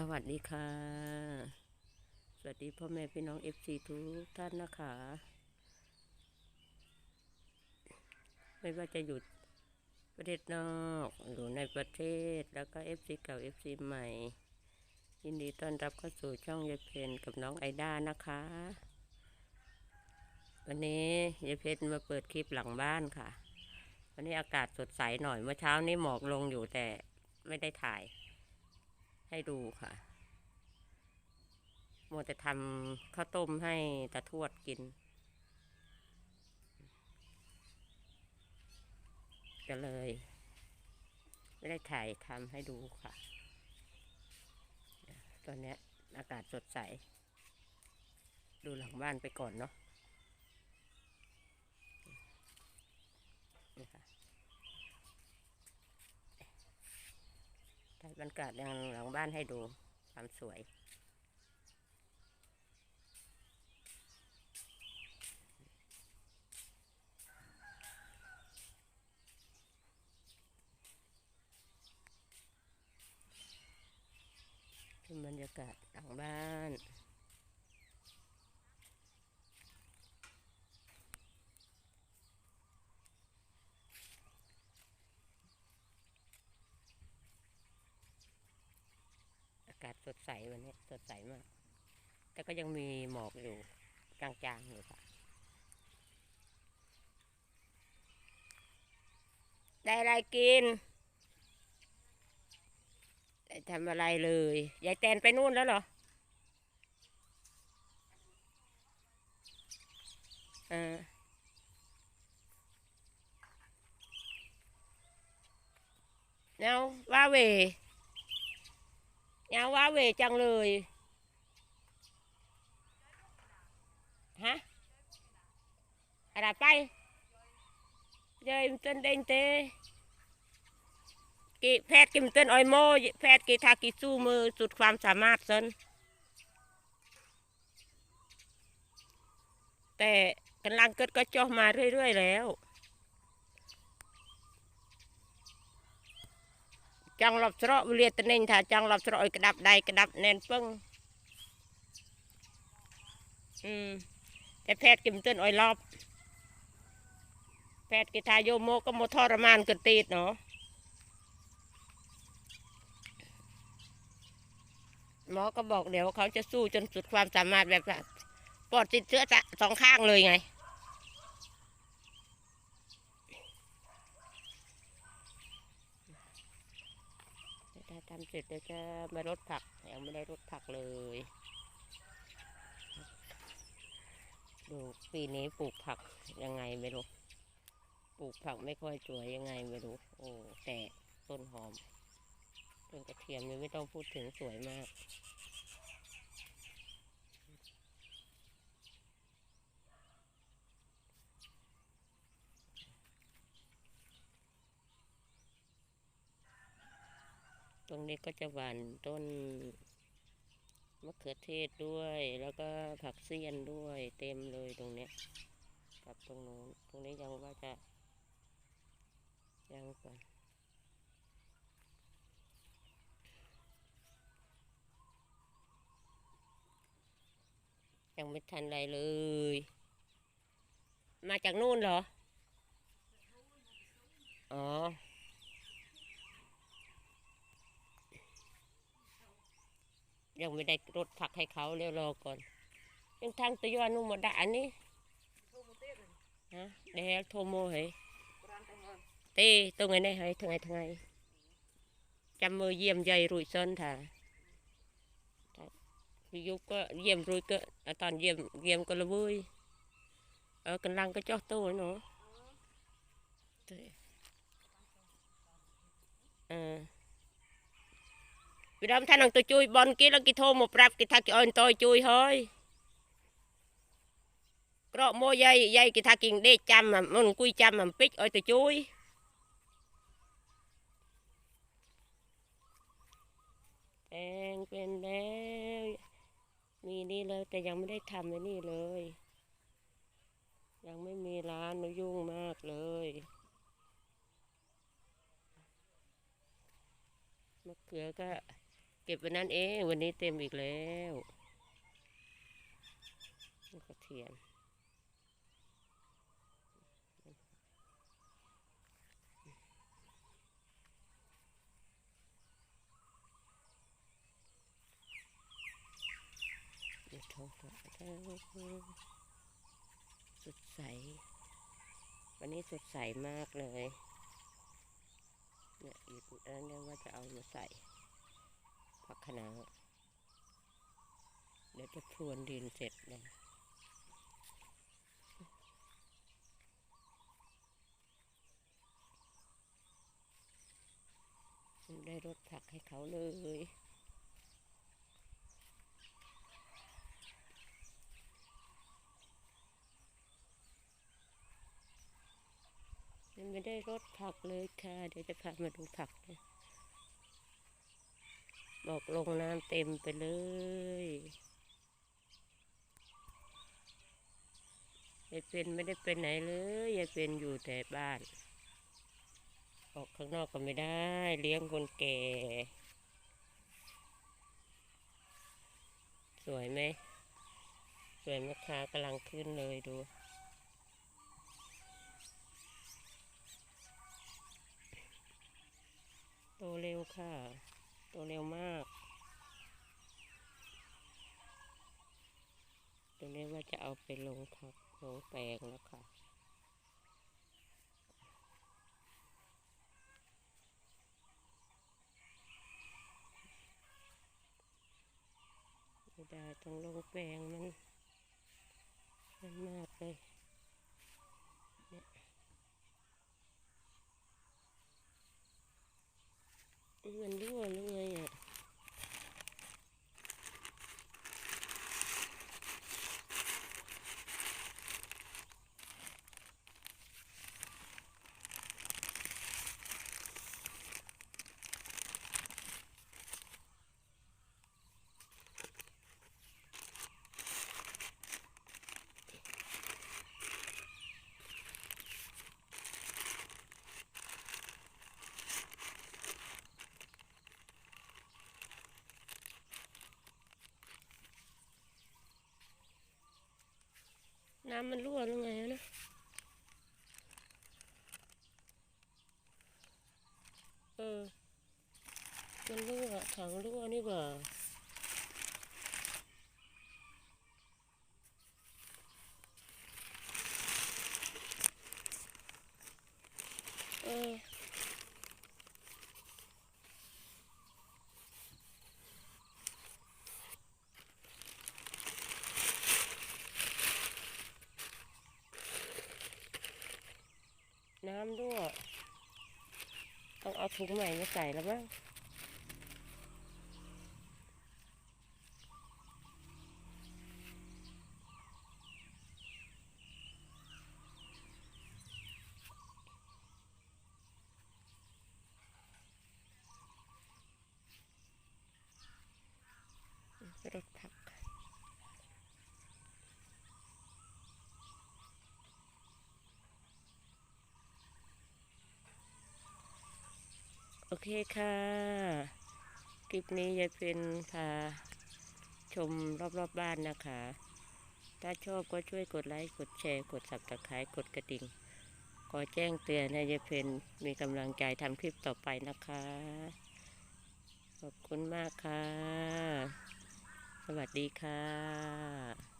สวัสดีค่ะ สวัสดีพ่อแม่พี่น้องเอฟซีทุกท่านนะคะ ไม่ว่าจะอยู่ประเทศนอกหรือในประเทศแล้วก็เอฟซีเก่าเอฟซีใหม่ ยินดีต้อนรับเข้าสู่ช่องยายเพนกับน้องไอด้านะคะ วันนี้ยายเพนมาเปิดคลิปหลังบ้านค่ะ วันนี้อากาศสดใสหน่อยเมื่อเช้านี้หมอกลงอยู่แต่ไม่ได้ถ่าย ให้ดูค่ะมัวแต่ทำข้าวต้มให้ตาทวดกิน ก็เลย ไม่ได้ถ่ายทำให้ดูค่ะ ตอนนี้อากาศสดใส ดูหลังบ้านไปก่อนเนาะนี่ค่ะถ่าย บรรยากาศหลังบ้านให้ดูความสวย เป็นบรรยากาศหลังบ้านากาศสดใสวันนี้สดใสมาก แต่ก็ยังมีหมอกอยู่จางๆอยู่ค่ะ ได้อะไรกินได้ทำอะไรเลย ยายแตนไปนู่นแล้วเหรอเออเนาว่าเว เนาว่าเวจังเลย ฮะอะไรไปเยยมันเต้นเด้งเตกิแพทย์กิมเต้นออยโมแพทย์กิทากิสู้มือสุดความสามารถซนแต่กำลังเกิดก็จอมาเรื่อยๆแล้ว จังหลับสระวิเลียตะเน่งถ้าจังหลับส จังระไอ้กระดับใดกระดับแน่นปึ้งอืมแต่แพทย์กิมเต้นอ้อยรอบแพทย์กิทายโยโมก็โมทรมานกินตีดเนาะหมอก็บอกเดี๋ยวเขาจะสู้จนสุดความสามารถแบบว่าปอดติดเชื้อสองข้างเลยไง ถ้าทำเสร็จแล้วจะมารดผักยังไม่ได้รดผักเลยดูปีนี้ปลูกผักยังไงไม่รู้ปลูกผักไม่ค่อยสวยยังไงไม่รู้โอ้แต่ต้นหอมต้นกระเทียมนี่ไม่ต้องพูดถึงสวยมาก รงนี้ก็จะหว่านต้นมะเขือเทศด้วย แล้วก็ผักเสี้ยนด้วยเต็มเลยตรงเนี้ยกับตรงนู้นตรงนี้ยังว่าจะยังก่อนยังไม่ทันไรเลย มาจากนู่นเหรอ อ๋อ ยังไม่ได้รถผักให้เขาเรียวรอก่อน ยังทางตะยอนนุ่มหมดด่านนี่ฮะเดี๋ยวโทรโมเหรอเต้ตรงไหนไหนเหรอทางไงทางไงจำมือเยี่ยมใหญ่รุ่ยซ้นถ่าพี่ยุก็เยี่ยม rồi ก็อะตอนเยี่ยมเยี่ยมก็ละ vui ở cần lăng cái cho tôi nữa Thế. à vì đó thanh thằng tôi chui bon kia là cái thô một rạp cái thằng cái ơn tôi chui thôi có mua dây dây cái thằng kia để chăm mà mình quy chăm mà pít ơi tôi chui đen quên đen มีนี่เลยแต่ยังไม่ได้ทำไอ้นี่เลย ยังไม่มีร้านหนูยุ่งมากเลยมะเขือก็ เก็บวันนั้นเองวันนี้เต็มอีกแล้วกระเทียมเดี๋ยวท้องฟ้าสดใส วันนี้สดใสมากเลย เนี่ยอยู่ตรงนั้นนี่ยว่าจะเอามาใส่ ผักคะน้าเดี๋ยวจะพรวนดินเสร็จนะได้รดผักให้เขาเลยยังไม่ได้รดผักเลยค่ะ เดี๋ยวจะพามาดูผักนะ บอกลงน้ำเต็มไปเลยยายเป็นไม่ได้ไปไหนเลยยายเป็นอยู่แต่บ้าน ออกข้างนอกก็ไม่ได้ เลี้ยงคนแก่ สวยไหมสวยมะขากำลังขึ้นเลยดูโตเร็วค่ะ โตเร็วมาก ตัวนี้ว่าจะเอาไปลงผักลงแปลงแล้วค่ะไม่ได้ต้องลงแปลงมันมันมากเลยเนี่ยมันรั่วหรือไงอะ น้ำมันรั่วหรือไงนะเออมันรั่วถังรั่วนี่หว่าเออ ด้วย ต้องเอาถุงใหม่มาใส่แล้วมั้งรถผัก โอเคค่ะ คลิปนี้ยายเป็นพาชมรอบๆบบ้านนะคะ ถ้าชอบก็ช่วยกดไลค์ กดแชร์ กดสับตะไคร้กดกระดิ่งขอแจ้งเตือนให้ยายเพนมีกำลังใจทำคลิปต่อไปนะคะ ขอบคุณมากค่ะ สวัสดีค่ะ